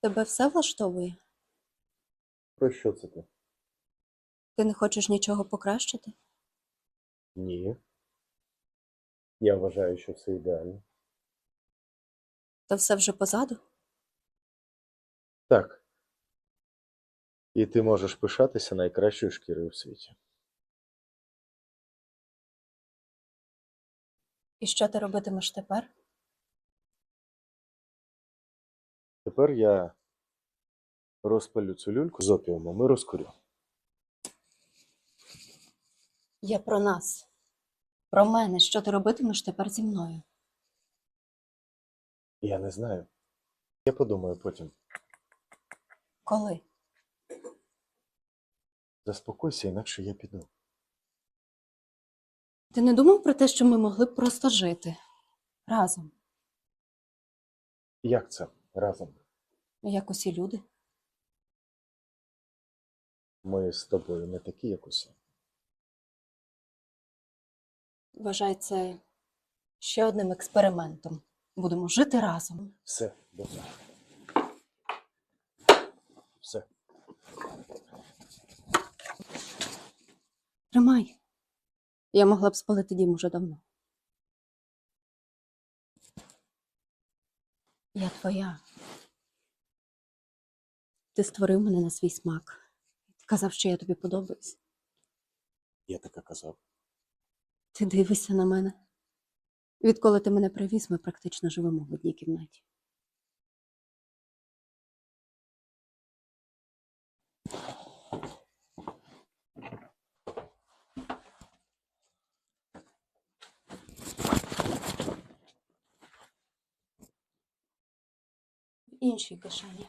Тебе все влаштовує? Про що це ти? Ти не хочеш нічого покращити? Ні. Я вважаю, що все ідеально. То все вже позаду? Так. І ти можеш пишатися найкращою шкірою в світі. І що ти робитимеш тепер? Тепер я розпалю цю люльку з опіумом і розкурю. Я про нас. Про мене, що ти робитимеш тепер зі мною? Я не знаю. Я подумаю потім. Коли? Заспокойся, інакше я піду. Ти не думав про те, що ми могли б просто жити разом, Як це разом? Як усі люди? Ми з тобою не такі, як усі. Вважай це ще одним експериментом. Будемо жити разом. Все, добре. Все. Тримай. Я могла б спалити дім уже давно. Я твоя. Ти створив мене на свій смак. Ти казав, що я тобі подобаюсь. Я таке казав. Ти дивишся на мене. Відколи ти мене привіз, ми практично живемо в одній кімнаті. В іншій кишені.